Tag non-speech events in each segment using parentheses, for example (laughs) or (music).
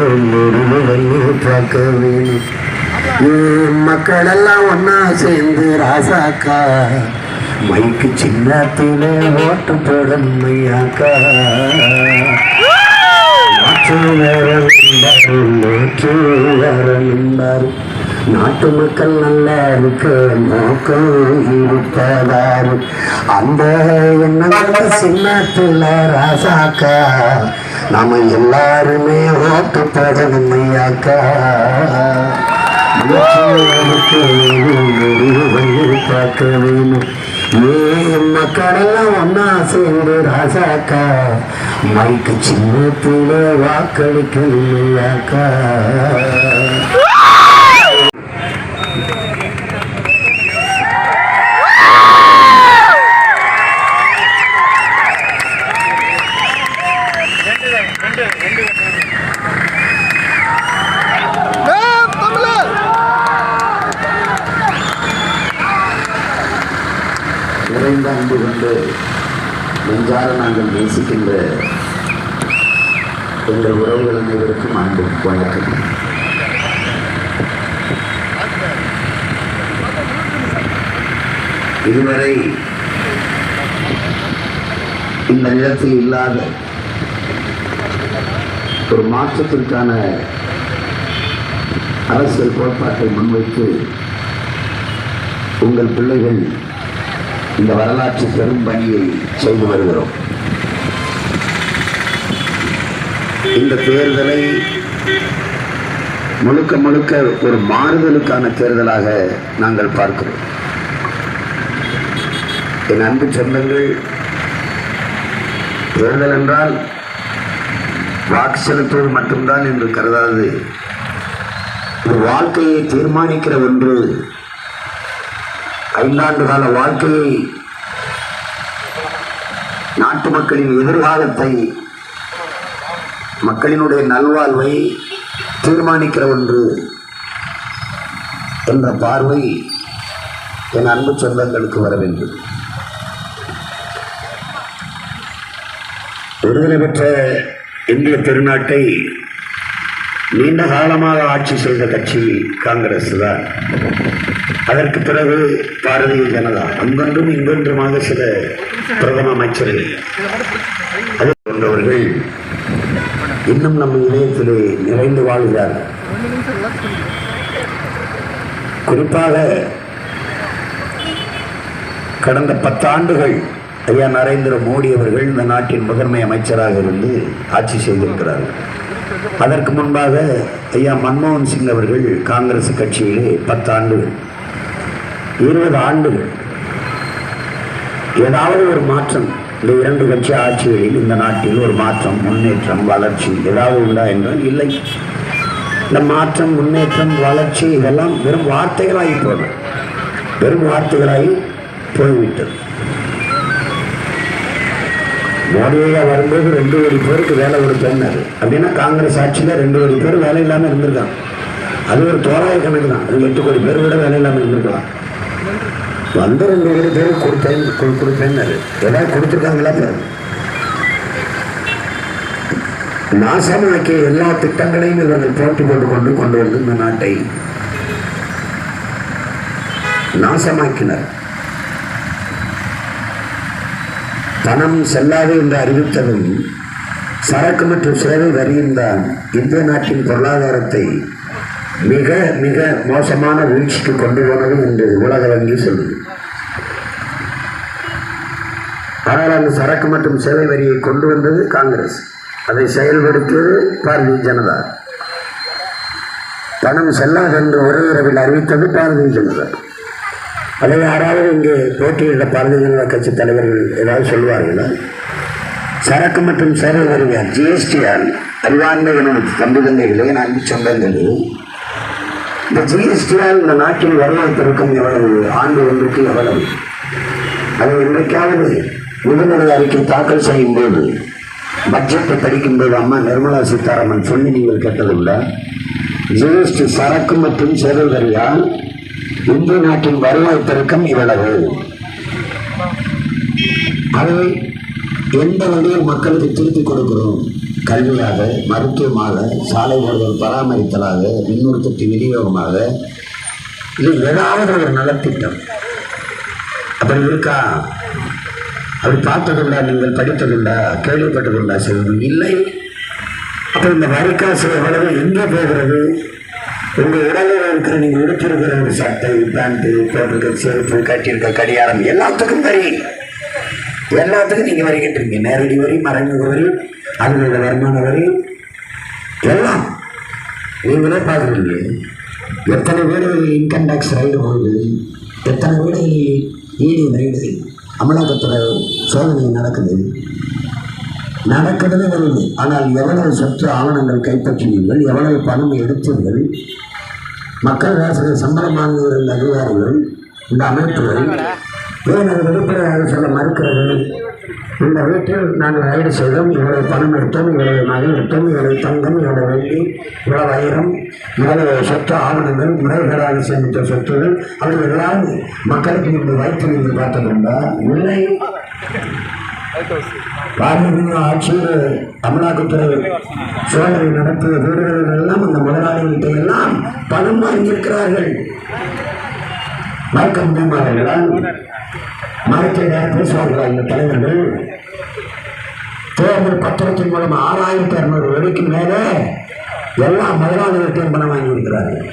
வேணும் முடிவு வந்து பார்க்க வேணும் ஏன் ஒன்னா சேர்ந்து ராசாக்கா. மைக்கு சின்னத்தில ஓட்டு போடும் ஐயாக்கா மாற்று வேற மாற்று வேற நாட்டு மக்கள் நல்லா இருக்க நோக்கம் இருப்பதாரு அந்த எண்ணங்கள் சின்னத்துல ராசாக்கா. நாம எல்லாருமே ஓட்டு போடணும் ஐயாக்கா. பார்க்க வேணும். ஏன் மக்களெல்லாம் ஒன்னா சேர்ந்து ராசாக்கா மைக்கு சின்னத்துல வாக்களிக்கணும் ஐயாக்கா. நிறைந்த அன்பு கொண்டு நெஞ்சார நாங்கள் நேசிக்கின்ற எங்கள் உறவுகள் அனைவருக்கும் அன்பு வணக்கம் இதுவரை இந்த நிலத்தில் இல்லாத ஒரு மாற்றத்திற்கான அரசியல் கோட்பாட்டை முன்வைத்து உங்கள் பிள்ளைகள் இந்த வரலாற்று பெரும் பணியை செய்து வருகிறோம். இந்த தேர்தலை முழுக்க முழுக்க ஒரு மாறுதலுக்கான தேர்தலாக நாங்கள் பார்க்கிறோம். என் அன்பு சொந்தங்கள் தேர்தல் என்றால் வாக்கு செலுத்துவது மட்டும்தான் என்று கருதாது. ஒரு வாழ்க்கையை தீர்மானிக்கிற ஒன்று ஐந்தாண்டு கால வாழ்க்கையை நாட்டு மக்களின் எதிர்காலத்தை மக்களினுடைய நல்வாழ்வை தீர்மானிக்கிற ஒன்று என்ற பார்வை என் அன்பு சொந்தங்களுக்கு வர வேண்டும். விடுதலை பெற்ற இந்திய திருநாட்டை நீண்ட காலமாக ஆட்சி செய்த கட்சி காங்கிரஸ் தான். அதற்கு பிறகு பாரதிய ஜனதா அங்கொன்றும் இங்கொன்றுமாக சில பிரதம அமைச்சர்கள் அது போன்றவர்கள் இன்னும் நம் இணையத்திலே நிறைந்து வாழ்கிறார். குறிப்பாக கடந்த பத்தாண்டுகள் ஐயா நரேந்திர மோடி அவர்கள் இந்த நாட்டின் முதன்மை அமைச்சராக இருந்து ஆட்சி செய்திருக்கிறார்கள் அதற்கு முன்பாக ஐயா மன்மோகன் சிங் அவர்கள் காங்கிரஸ் கட்சியிலே பத்தாண்டுகள் இருபது ஆண்டுகள் ஏதாவது ஒரு மாற்றம் இந்த இரண்டு கட்சி ஆட்சிகளில் இந்த நாட்டில் ஒரு மாற்றம் முன்னேற்றம் வளர்ச்சி ஏதாவது உண்டா என்றால் இல்லை. இந்த மாற்றம் முன்னேற்றம் வளர்ச்சி இதெல்லாம் வெறும் வார்த்தைகளாகி போன வெறும் வார்த்தைகளாகி போய்விட்டது. மோடியா வரும்போது ரெண்டு கோடி பேருக்கு வேலை கொடுத்தேன்னாரு அப்படின்னா காங்கிரஸ் ஆட்சியில் ரெண்டு கோடி பேர் வேலை இல்லாமல் இருந்திருக்காங்க அது ஒரு தோராய கணக்கு தான். அது எட்டு கோடி பேர் விட வேலை இல்லாமல் இருந்திருக்கலாம். வந்த ரெண்டு கோடி பேர் கொடுத்தேன் கொடு- கொடுப்பேன்னாரு ஏதாவது கொடுத்துருக்காங்களா பாருங்க நாசமாக்கிய எல்லா திட்டங்களையும் இவர்கள் போட்டி போட்டு கொண்டு கொண்டு வந்து இந்த நாட்டை நாசமாக்கினர். பணம் செல்லாது என்று அறிவித்ததும் சரக்கு மற்றும் சேவை வரியும் தான் இந்திய நாட்டின் பொருளாதாரத்தை மிக மிக மோசமான வீழ்ச்சிக்கு கொண்டு போனது என்று உலக வங்கி சொல்லுது. ஆனால் அந்த சரக்கு மற்றும் சேவை வரியை கொண்டு வந்தது காங்கிரஸ். அதை செயல்படுத்தியது பாரதிய ஜனதா. பணம் செல்லாது என்று ஒரே இரவில் அறிவித்தது பாரதிய ஜனதா. அல்லது யாராவது இங்கே போட்டியிட்ட பாரதிய ஜனதா கட்சி தலைவர்கள் ஏதாவது சொல்வார்கள்? சரக்கு மற்றும் சேவை வரியால் ஜிஎஸ்டியால் அறிவார்ந்த எனும் தம்பி தந்தைகளே நான் சொந்தங்களே. இந்த ஜிஎஸ்டியால் இந்த நாட்டின் வருவாய் எவ்வளவு ஆண்டு ஒன்றுக்கு எவ்வளவு? அதை இன்றைக்காவது நிதிநிலை அறிக்கை தாக்கல் செய்யும் போது பட்ஜெட்டை படிக்கும்போது அம்மா நிர்மலா சீதாராமன் சொல்லி நீங்கள் கேட்டதுண்டா? ஜிஎஸ்டி சரக்கு மற்றும் சேவை வரியால் இந்திய நாட்டின் வருவாய் பெருக்கம் இவ்வளவு. அதை எந்த வழியில் மக்களுக்கு திருப்பி கொடுக்கிறோம்? கல்வியாக மருத்துவமாக சாலை ஓடுதல் பராமரித்தலாக மின்னுற்பத்தி விநியோகமாக. இது ஏதாவது ஒரு நலத்திட்டம். அப்படி இருக்கா? அப்படி பார்த்ததுண்டா நீங்கள் படித்ததுண்டா கேள்விப்பட்டதுண்டா செல்வம் இல்லை. அப்போ இந்த வரிக்காசு எவ்வளவு? எங்கே போகிறது? உங்கள் உடலில் இருக்கிற நீங்கள் உடுத்திருக்கிற ஒரு சட்டை பேண்ட்டு போட்டிருக்க செருப்பு கட்டியிருக்க கடியாரம் எல்லாத்துக்கும் வரி. எல்லாத்துக்கும் நீங்கள் வரிக்கிட்டு இருக்கீங்க நேரடி வரி மறைமுக வரி அதனோட வருமான வரி எல்லாம். நீங்களே பார்க்குறீங்க? எத்தனை பேர் இன்கம் டேக்ஸ் ரைடு போகுது? எத்தனை பேர் ஈடி ரைடு அமலாக்கத்துறை சோதனை நடக்குது. நடக்கிறது வருது ஆனால் எவ்வளவு சொத்து ஆவணங்கள் கைப்பற்றினீர்கள் எவ்வளவு பணம் எடுத்தீர்கள் மக்கள் ராசிகள் சம்பளம் வாங்குகிற அதிகாரிகள் இந்த அமைப்புகள் ஏன் அது வெளிப்படையாக சொல்ல மறுக்கிறது? இந்த வீட்டில் நாங்கள் ரைடு செய்தோம் இவ்வளவு பணம் எடுத்தோம் இவ்வளவு நகை எடுத்தோம் இவ்வளவு தங்கம் இவ்வளவு வெள்ளி இவ்வளவு வைரம் இவ்வளவு சொத்து ஆவணங்கள் முறைகளாக சேமித்த சொத்துகள் அவர்கள் எல்லாம் மக்களுக்கு நீங்கள் வைத்து நீங்கள் பார்த்ததுண்டா? இல்லை. பாரதிய ஆட்சியில் அமலாக்கத்துறை சோதனை நடத்திய வீடுகளில் எல்லாம் அந்த முதலாளிகிட்ட எல்லாம் பணம் வாங்கியிருக்கிறார்கள். மறக்க முடியுமாங்களா மறைக்க நேரம் பேசுவார்களா இந்த தலைவர்கள். தேர்தல் பத்திரத்தின் மூலம் ஆறாயிரத்தி அறுநூறு வெடிக்கு மேலே எல்லா முதலாளிகள்கிட்டையும் பணம் வாங்கியிருக்கிறார்கள்.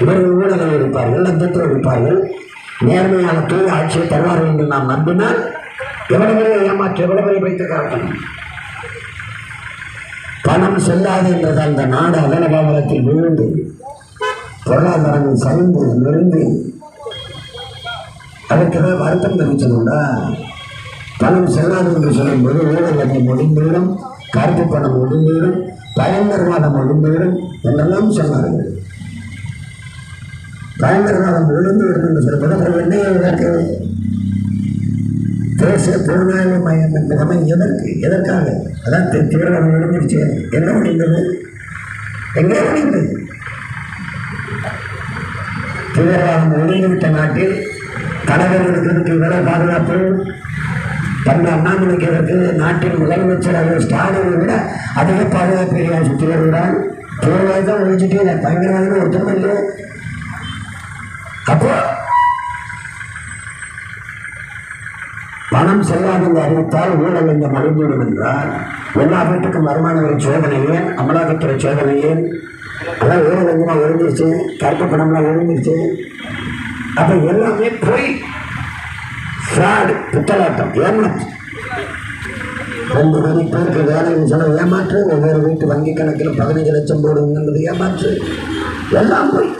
இவர்கள் ஊழலை இருப்பார்கள் லஞ்சத்தில் இருப்பார்கள். நேர்மையான தூய ஆட்சியை தருவார்கள் என்று நாம் நம்பினால் எவ்வளவு ஏமாற்ற எவ்வளவு வைத்து காட்டணும் பணம் செல்லாது என்றது அந்த நாடு அகலபாவலத்தில் விழுந்து பொருளாதாரம் சரிந்து நெருந்து அதற்கு ஏதாவது வருத்தம் தெரிவிச்சதுண்டா? பணம் செல்லாது என்று சொல்லும்போது ஊழல் அதை முடிந்துவிடும் கருத்து பணம் முடிந்துவிடும் பயங்கரவாதம் முடிந்துவிடும் என்றெல்லாம் சொன்னார்கள். பயங்கரவாதம் விழுந்து விடும் என்று சொல்லும்போது அப்புறம் என்ன எதற்கு தேசிய புலனாய்வு மையம் என்ற எதற்கு? எதற்காக? அதான் தீ- தீவிரவாதம் விழுந்துருச்சு என்ன முடிந்தது? எங்கே முடிந்தது? தீவிரவாதம் ஒழுங்கிவிட்ட நாட்டில் தலைவர்களுக்கு வேலை பாதுகாப்பு. தன்னை அண்ணாமலைக்கு இருக்கு நாட்டின் முதலமைச்சராக ஸ்டாலினை விட அதிக பாதுகாப்பு ஏரியா சுற்றி வருகிறான் தீவிரவாதம் ஒழிச்சுட்டு இல்லை பயங்கரவாதம் ஒருத்தரும் இல்லை. அப்போ பணம் செல்லாது என்று அறிவித்தால் ஊழல் இந்த மறைந்துவிடும் என்றால் எல்லா வீட்டுக்கும் வருமான வரி ஏன் அமலாக்கத்துறை சோதனையே. அதான் ஊழல் எங்கேமா கருப்பு பணம்லாம் ஒழுங்கிருச்சு அப்ப எல்லாமே போய் ஃப்ராடு பித்தலாட்டம் ஏமாற்று. ரெண்டு மணி பேருக்கு வேலைன்னு சொல்ல ஏமாற்று ஒவ்வொரு வீட்டு வங்கி கணக்கில் பதினஞ்சு லட்சம் போடுங்கிறது ஏமாற்று. எல்லாம் போய்.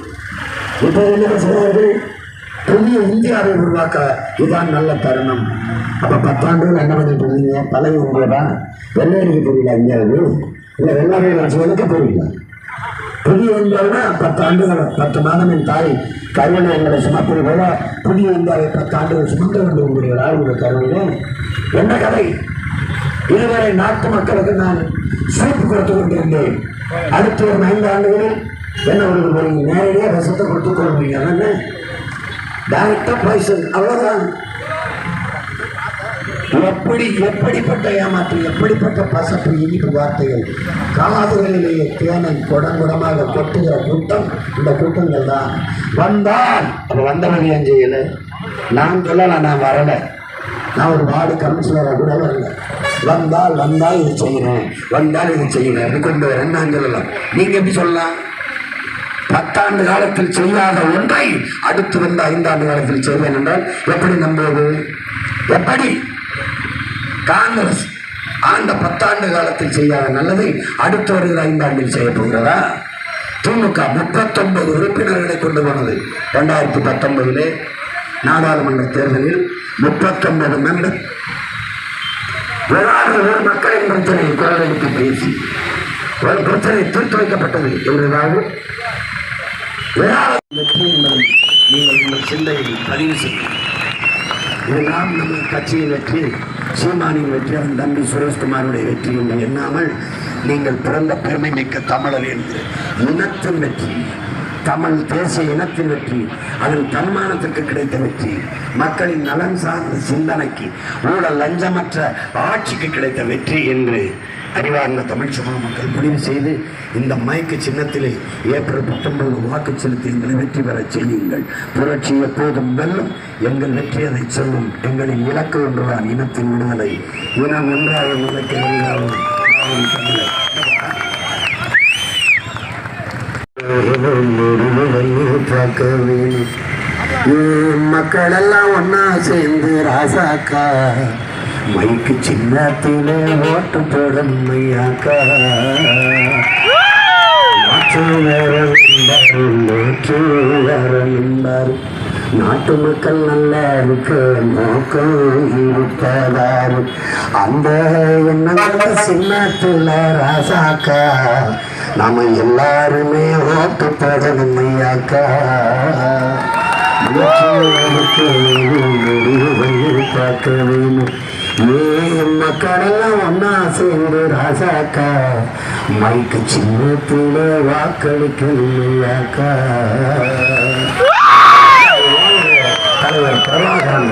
இப்போ என்ன செய்வார்கள்? புதிய இந்தியாவை உருவாக்க இதுதான் நல்ல தருணம். அப்ப பத்தாண்டுகள் என்ன பண்ணிட்டு இருந்தீங்க பழைய இந்தியாவா வெள்ளையருக்கு தெரியல இந்தியாவுக்கு. இல்லை வெள்ளாமை அரசு தெரியல புதிய இந்தியாவில பத்து ஆண்டுகள் பத்து மாதம் என் தாய் கருவனை எங்களை சுமப்பது போல புதிய இந்தியாவை பத்து ஆண்டுகள் சுமந்து கொண்டு உங்களுடைய உங்கள் கருவிலே என்ன கதை? இதுவரை நாட்டு மக்களுக்கு நான் சிறப்பு கொடுத்து கொண்டிருந்தேன். அடுத்த ஒரு ஐந்து ஆண்டுகளில் என்ன ஒரு நேரடியாக ரசத்தை கொடுத்து கொள்வீங்க? என்ன டைரக்டா பாய்சன் அவ்வளவுதான். எப்படி எப்படிப்பட்ட ஏமாற்று எப்படிப்பட்ட பசப்பு இனிப்பு வார்த்தைகள். காதுகளிலேயே தேனை குடங்குடமாக கொட்டுகிற கூட்டம் இந்த கூட்டங்கள் தான். வந்தால் அப்ப வந்தவன் ஏன் செய்யல? நான் சொல்லல நான் வரல. நான் ஒரு வார்டு கவுன்சிலராக கூட வரல. வந்தால் வந்தால் இது செய்யணும் வந்தால் இது செய்யணும் அப்படி கொண்டு வரேன் நான் சொல்லலாம் நீங்க எப்படி சொல்லலாம்? பத்தாண்டு காலத்தில் செய்யாத ஒன்றை அடுத்து வந்த ஐந்தாண்டு காலத்தில் செய்வேன் என்றால் எப்படி நம்புவது? எப்படி? காங்கிரஸ் ஆண்ட பத்தாண்டு காலத்தில் செய்யாத நல்லதை அடுத்து வருகிற ஐந்தாண்டில் செய்ய போகிறதா? திமுக முப்பத்தொன்பது உறுப்பினர்களை கொண்டு போனது ரெண்டாயிரத்தி பத்தொன்பதிலே நாடாளுமன்ற தேர்தலில் முப்பத்தொன்பது மெம்பர் ஏதாவது ஒரு மக்களின் பிரச்சனையை குரல் எழுப்பி பேசி ஒரு பிரச்சனை தீர்த்து வைக்கப்பட்டது. என்றதாவது வெற்றி என்பதை நீங்கள் உங்கள் சிந்தையில் பதிவு செய்யும் இதெல்லாம் நம்ம கட்சியின் வெற்றி. சீமானின் வெற்றி அவன் தம்பி சுரேஷ்குமாருடைய வெற்றி என்று எண்ணாமல் நீங்கள் பிறந்த பெருமை மிக்க தமிழர் என்று இனத்தின் வெற்றி தமிழ் தேசிய இனத்தின் வெற்றி அதன் தன்மானத்திற்கு கிடைத்த வெற்றி மக்களின் நலன் சார்ந்த சிந்தனைக்கு ஊழல் லஞ்சமற்ற ஆட்சிக்கு கிடைத்த வெற்றி என்று அறிவார்ந்த தமிழ் சமூக மக்கள் முடிவு செய்து இந்த மயக்க சின்னத்திலே ஏப்ரல் பத்தொன்பது வாக்கு செலுத்தி எங்களை வெற்றி பெறச் செய்யுங்கள். புரட்சி எப்போதும் வெல்லும். எங்கள் வெற்றி அதை சொல்லும். எங்களின் இலக்கு ஒன்றுதான் இனத்தின் விடுதலை. இனம் ஒன்றாக நிலைக்க வெளியாகும் பார்க்க வேணும் மக்கள் எல்லாம் ஒன்னா சேர்ந்து ராசாக்கா? மைக்கு சின்னத்திலே ஓட்டு போடும் மையாக்கா மாற்று மாற்று நாட்டு மக்கள் நல்லா இருக்க நோக்கம் இருப்பதாரு அந்த எண்ணங்கள் சின்னத்துல ராசாக்கா நம்ம எல்லாருமே ஓட்டு போடணும் ஐயாக்கா பார்க்க வேணும் மக்களெல்லாம் ஒன்னா சேர்ந்து ராசாக்கா மைக்கு சின்ன பிள்ளை வாக்களிக்கணும் (laughs) தலைவர் பிரபாகரன்.